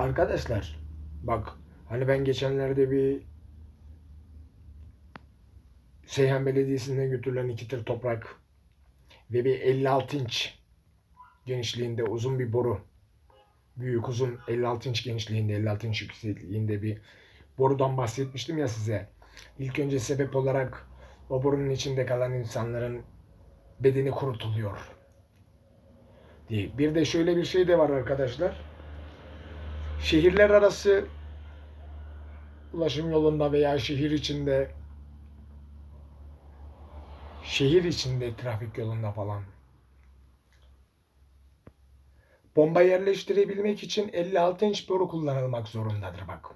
Arkadaşlar bak hani ben geçenlerde bir Seyhan Belediyesi'ne götürülen iki tır toprak ve bir 56 inç genişliğinde uzun bir boru. Büyük uzun 56 inç genişliğinde 56 inç yüksekliğinde bir borudan bahsetmiştim ya size. İlk önce sebep olarak o borunun içinde kalan insanların bedeni kurutuluyor diye. Bir de şöyle bir şey de var arkadaşlar. Şehirler arası ulaşım yolunda veya şehir içinde şehir içinde trafik yolunda falan bomba yerleştirebilmek için 56 inç boru kullanılmak zorundadır bak.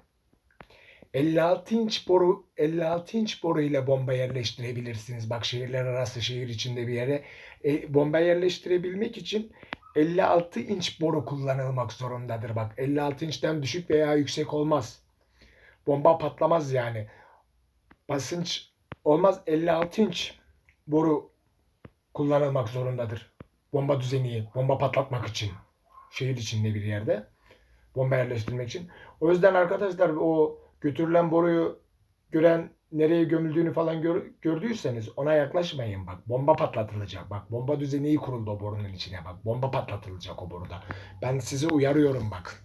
56 inç boru 56 inç boru ile bomba yerleştirebilirsiniz. Bak şehirler arası şehir içinde bir yere e, bomba yerleştirebilmek için 56 inç boru kullanılmak zorundadır. Bak 56 inçten düşük veya yüksek olmaz. Bomba patlamaz yani. Basınç olmaz 56 inç boru kullanılmak zorundadır. Bomba düzeni, bomba patlatmak için. Şehir içinde bir yerde. Bomba yerleştirmek için. O yüzden arkadaşlar o götürülen boruyu gören nereye gömüldüğünü falan gör- gördüyseniz ona yaklaşmayın bak. Bomba patlatılacak bak. Bomba düzeni kuruldu o borunun içine bak. Bomba patlatılacak o boruda. Ben sizi uyarıyorum bak.